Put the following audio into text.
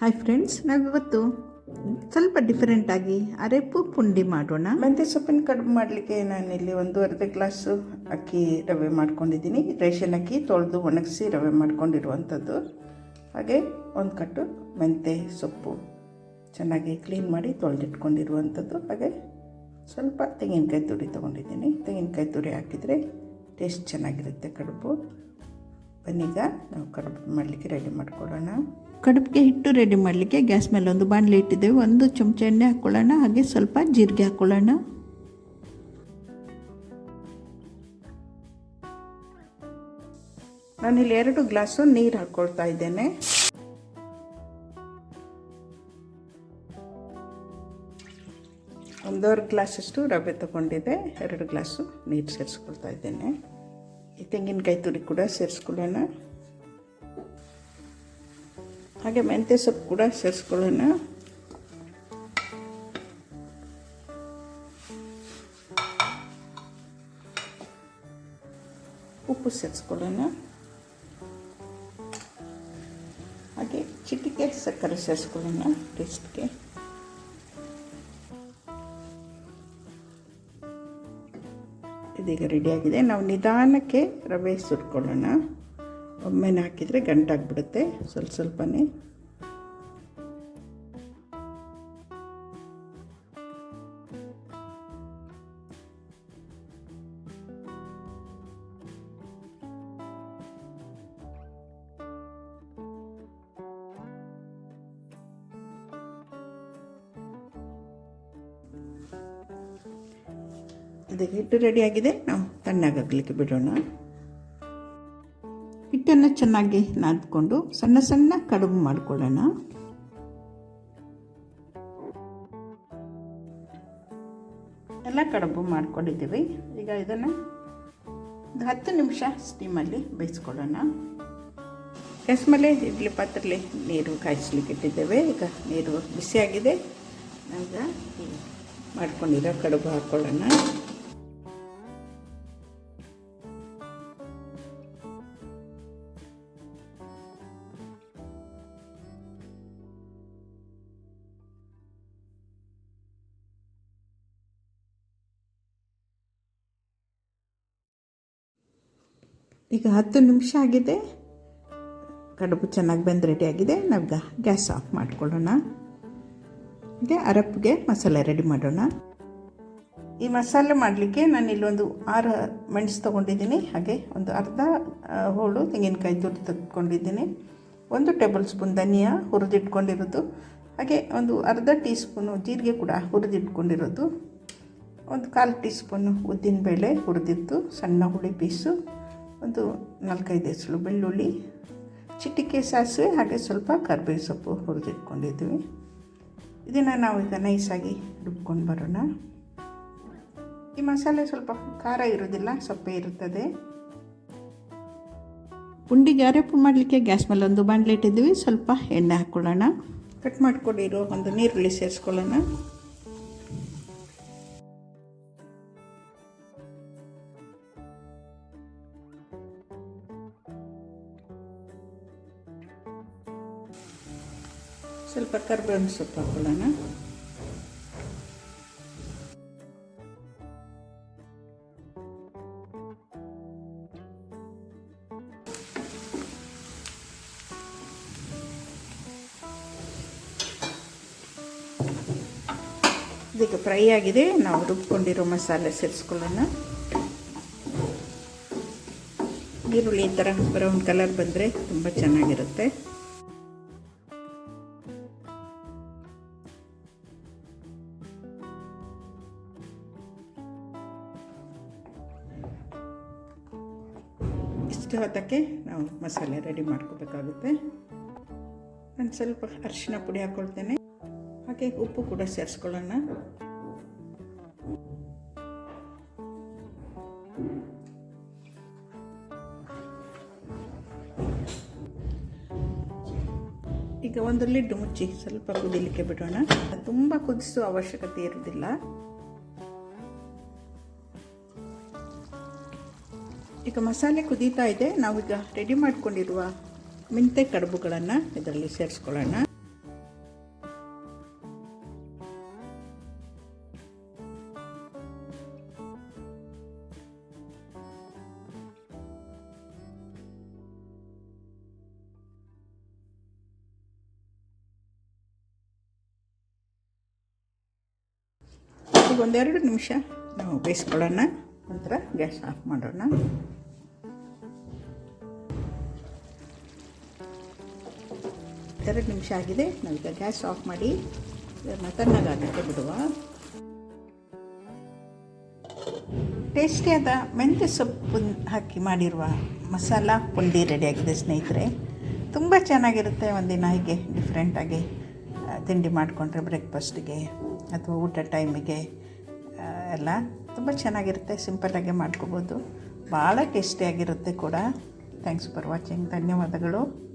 Hi friends ನಾವಿವತ್ತು ಸ್ವಲ್ಪ ಡಿಫರೆಂಟಾಗಿ ಅರೆಪು ಪುಂಡಿ ಮಾಡೋಣ. ಮೆಂತ್ಯ ಸೊಪ್ಪಿನ ಕಡುಬು ಮಾಡಲಿಕ್ಕೆ ಇಲ್ಲಿ ಒಂದು ಅರ್ಧ ಗ್ಲಾಸು ಅಕ್ಕಿ ರವೆ ಮಾಡ್ಕೊಂಡಿದ್ದೀನಿ. ರೇಷನ್ ಅಕ್ಕಿ ತೊಳೆದು ಒಣಗಿಸಿ ರವೆ ಮಾಡ್ಕೊಂಡಿರುವಂಥದ್ದು. ಹಾಗೆ ಒಂದು ಕಟ್ಟು ಮೆಂತ್ಯ ಸೊಪ್ಪು ಚೆನ್ನಾಗಿ ಕ್ಲೀನ್ ಮಾಡಿ ತೊಳೆದಿಟ್ಕೊಂಡಿರುವಂಥದ್ದು. ಹಾಗೆ ಸ್ವಲ್ಪ ತೆಂಗಿನಕಾಯಿ ತುರಿ ತೊಗೊಂಡಿದ್ದೀನಿ. ತೆಂಗಿನಕಾಯಿ ತುರಿ ಹಾಕಿದರೆ ಟೇಸ್ಟ್ ಚೆನ್ನಾಗಿರುತ್ತೆ ಕಡುಬು. ಬನ್ನಿಗ ನಾವು ಕಡುಬು ಮಾಡಲಿಕ್ಕೆ ರೆಡಿ ಮಾಡ್ಕೊಳ್ಳೋಣ. ಕಡುಬಿಗೆ ಹಿಟ್ಟು ರೆಡಿ ಮಾಡಲಿಕ್ಕೆ ಗ್ಯಾಸ್ ಮೇಲೆ ಒಂದು ಬಾಣಲೆ ಇಟ್ಟಿದ್ದೇವೆ. ಒಂದು ಚಮಚ ಎಣ್ಣೆ ಹಾಕ್ಕೊಳ್ಳೋಣ ಹಾಗೆ ಸ್ವಲ್ಪ ಜೀರಿಗೆ ಹಾಕ್ಕೊಳ್ಳೋಣ ನಾನಿಲ್ಲಿ ಎರಡು ಗ್ಲಾಸು ನೀರು ಹಾಕ್ಕೊಳ್ತಾ ಇದ್ದೇನೆ. ಒಂದೂವರೆ ಗ್ಲಾಸಷ್ಟು ರವೆ ತಗೊಂಡಿದೆ ಎರಡು ಗ್ಲಾಸು ನೀರು ಸೇರಿಸ್ಕೊಳ್ತಾ ಇದ್ದೇನೆ. ಈ ತೆಂಗಿನಕಾಯಿ ತುರಿ ಕೂಡ ಸೇರಿಸ್ಕೊಳ್ಳೋಣ. ಹಾಗೆ ಮೆಂತ್ಯ ಸೊಪ್ಪು ಕೂಡ ಸೇರಿಸ್ಕೊಳ್ಳೋಣ. ಉಪ್ಪು ಸೇರಿಸ್ಕೊಳ್ಳೋಣ. ಹಾಗೆ ಚಿಟಿಕೆ ಸಕ್ಕರೆ ಸೇರಿಸ್ಕೊಳ್ಳೋಣ ಟೇಸ್ಟ್ಗೆ. ಇದೀಗ ರೆಡಿಯಾಗಿದೆ ನಾವು ನಿಧಾನಕ್ಕೆ ರವೆ ಸುಟ್ಕೊಳ್ಳೋಣ. ಒಮ್ಮೆನೆ ಹಾಕಿದರೆ ಗಂಟಾಗ್ಬಿಡುತ್ತೆ ಸ್ವಲ್ಪ ಸ್ವಲ್ಪನೇ. ಅದೇ ಹಿಟ್ಟು ರೆಡಿಯಾಗಿದೆ ನಾವು ತಣ್ಣಗಾಗಲಿಕ್ಕೆ ಬಿಡೋಣ. ಹಿಟ್ಟನ್ನು ಚೆನ್ನಾಗಿ ನಾದ್ಕೊಂಡು ಸಣ್ಣ ಸಣ್ಣ ಕಡುಬು ಮಾಡ್ಕೊಳ್ಳೋಣ. ಎಲ್ಲ ಕಡುಬು ಮಾಡ್ಕೊಂಡಿದ್ದೀವಿ. ಈಗ ಇದನ್ನು ಒಂದು ಹತ್ತು ನಿಮಿಷ ಸ್ಟೀಮಲ್ಲಿ ಬೇಯಿಸ್ಕೊಳ್ಳೋಣ. ಗ್ಯಾಸ್ ಮೇಲೆ ಇಡ್ಲಿ ಪಾತ್ರೆಲಿ ನೀರು ಕಾಯಿಸ್ಲಿಕ್ಕೆ ಇಟ್ಟಿದ್ದೇವೆ. ಈಗ ನೀರು ಬಿಸಿಯಾಗಿದೆ. ಈಗ ಮಾಡ್ಕೊಂಡಿರೋ ಕಡುಬು ಹಾಕ್ಕೊಳ್ಳೋಣ ಈಗ ಹತ್ತು ನಿಮಿಷ ಆಗಿದೆ. ಕಡುಬು ಚೆನ್ನಾಗಿ ಬೆಂದು ರೆಡಿಯಾಗಿದೆ ಗ್ಯಾ ಗ್ಯಾಸ್ ಆಫ್ ಮಾಡ್ಕೊಳ್ಳೋಣ. ಹಾಗೆ ಅರಪ್ಪಿಗೆ ಮಸಾಲೆ ರೆಡಿ ಮಾಡೋಣ. ಈ ಮಸಾಲೆ ಮಾಡಲಿಕ್ಕೆ ನಾನು ಇಲ್ಲೊಂದು ಆರು ಮೆಣಸು ತೊಗೊಂಡಿದ್ದೀನಿ. ಹಾಗೆ ಒಂದು ಅರ್ಧ ಹೋಳು, ತೆಂಗಿನಕಾಯಿ ತುರಿ ತೆಗೆದುಕೊಂಡಿದ್ದೀನಿ. ಒಂದು ಟೇಬಲ್ ಸ್ಪೂನ್ ಧನಿಯಾ ಹುರಿದಿಟ್ಕೊಂಡಿರೋದು. ಹಾಗೆ ಒಂದು ಅರ್ಧ ಟೀ ಸ್ಪೂನು ಜೀರಿಗೆ ಕೂಡ ಹುರಿದಿಟ್ಕೊಂಡಿರೋದು. ಒಂದು ಕಾಲು ಟೀ ಸ್ಪೂನು ಉದ್ದಿನಬೇಳೆ ಹುರಿದಿತ್ತು. ಸಣ್ಣ ಹುಳಿ ಪೀಸು. ಒಂದು ನಾಲ್ಕೈದು ಹೆಸರು ಬೆಳ್ಳುಳ್ಳಿ, ಚಿಟಿಕೆ ಸಾಸಿವೆ ಹಾಗೆ ಸ್ವಲ್ಪ ಕರ್ಬೇವು ಸೊಪ್ಪು ಹುರಿದಿಟ್ಕೊಂಡಿದ್ವಿ ಇದನ್ನು ನಾವು ಈಗ ನೈಸಾಗಿ ರುಬ್ಕೊಂಡು ಬರೋಣ. ಈ ಮಸಾಲೆ ಸ್ವಲ್ಪ ಖಾರ ಇರೋದಿಲ್ಲ ಸೊಪ್ಪೆ ಇರುತ್ತದೆ. ಪುಂಡಿಗೆ ಅರೆಪು ಮಾಡಲಿಕ್ಕೆ ಗ್ಯಾಸ್ ಮೇಲೆ ಒಂದು ಬಾಣಲೆ ಇಟ್ಟಿದ್ದೀವಿ, ಸ್ವಲ್ಪ ಎಣ್ಣೆ ಹಾಕ್ಕೊಳ್ಳೋಣ ಕಟ್ ಮಾಡಿಕೊಂಡಿರೋ ಒಂದು ನೀರುಳ್ಳಿ ಸೇರಿಸ್ಕೊಳ್ಳೋಣ. ಸ್ವಲ್ಪ ಕರ್ಬೇವಿನ ಸೊಪ್ಪು ಹಾಕೊಳ್ಳೋಣ. ಇದಕ್ಕೆ ಫ್ರೈ ಆಗಿದೆ. ನಾವು ರುಬ್ಕೊಂಡಿರೋ ಮಸಾಲೆ ಸೇರಿಸ್ಕೊಳ್ಳೋಣ. ಈರುಳ್ಳಿ ಈ ಥರ ಬ್ರೌನ್ ಕಲರ್ ಬಂದರೆ ತುಂಬ ಚೆನ್ನಾಗಿರುತ್ತೆ. ಇಷ್ಟು ಹೊತ್ತಕ್ಕೆ ನಾವು ಮಸಾಲೆ ರೆಡಿ ಮಾಡ್ಕೋಬೇಕಾಗುತ್ತೆ. ನಾನು ಸ್ವಲ್ಪ ಅರಿಶಿನ ಪುಡಿ ಹಾಕ್ಕೊಳ್ತೇನೆ ಹಾಗೆ ಉಪ್ಪು ಕೂಡ ಸೇರಿಸ್ಕೊಳ್ಳೋಣ. ಈಗ ಒಂದು ಲಿಡ್ ಮುಚ್ಚಿ ಸ್ವಲ್ಪ ಕುದಿಲಿಕ್ಕೆ ಬಿಡೋಣ. ತುಂಬ ಕುದಿಸುವ ಅವಶ್ಯಕತೆ ಇರುವುದಿಲ್ಲ. ಈಗ ಮಸಾಲೆ ಕುದೀತಾ ಇದೆ. ನಾವೀಗ ರೆಡಿ ಮಾಡಿಕೊಂಡಿರುವ ಮೆಂತೆ ಕಡುಬುಗಳನ್ನು ಇದರಲ್ಲಿ ಸೇರಿಸ್ಕೊಳ್ಳೋಣ. ಈಗ ಒಂದೆರಡು ನಿಮಿಷ ನಾವು ಬೇಯಿಸ್ಕೊಳ್ಳೋಣ. ನಂತರ ಗ್ಯಾಸ್ ಆಫ್ ಮಾಡೋಣ. ಎರಡು ನಿಮಿಷ ಆಗಿದೆ. ನಾವೀಗ ಗ್ಯಾಸ್ ಆಫ್ ಮಾಡಿ ಇದನ್ನು ತಣ್ಣಗಾಗಕ್ಕೆ ಬಿಡುವ. ಟೇಸ್ಟಿಯಾದ ಮೆಂತ್ಯ ಸೊಪ್ಪು ಹಾಕಿ ಮಾಡಿರುವ ಮಸಾಲ ಪುಂಡಿ ರೆಡಿಯಾಗಿದೆ ಸ್ನೇಹಿತರೆ. ತುಂಬ ಚೆನ್ನಾಗಿರುತ್ತೆ ಒಂದಿನ ಹೀಗೆ ಡಿಫ್ರೆಂಟಾಗಿ ತಿಂಡಿ ಮಾಡಿಕೊಂಡ್ರೆ ಬ್ರೇಕ್ಫಾಸ್ಟಿಗೆ ಅಥವಾ ಊಟ ಟೈಮಿಗೆ ಎಲ್ಲ ತುಂಬ ಚೆನ್ನಾಗಿರುತ್ತೆ ಸಿಂಪಲ್ಲಾಗೆ ಮಾಡ್ಕೋಬೋದು. ಭಾಳ ಟೇಸ್ಟಿಯಾಗಿರುತ್ತೆ ಕೂಡ. ಥ್ಯಾಂಕ್ಸ್ ಫಾರ್ ವಾಚಿಂಗ್ ಧನ್ಯವಾದಗಳು.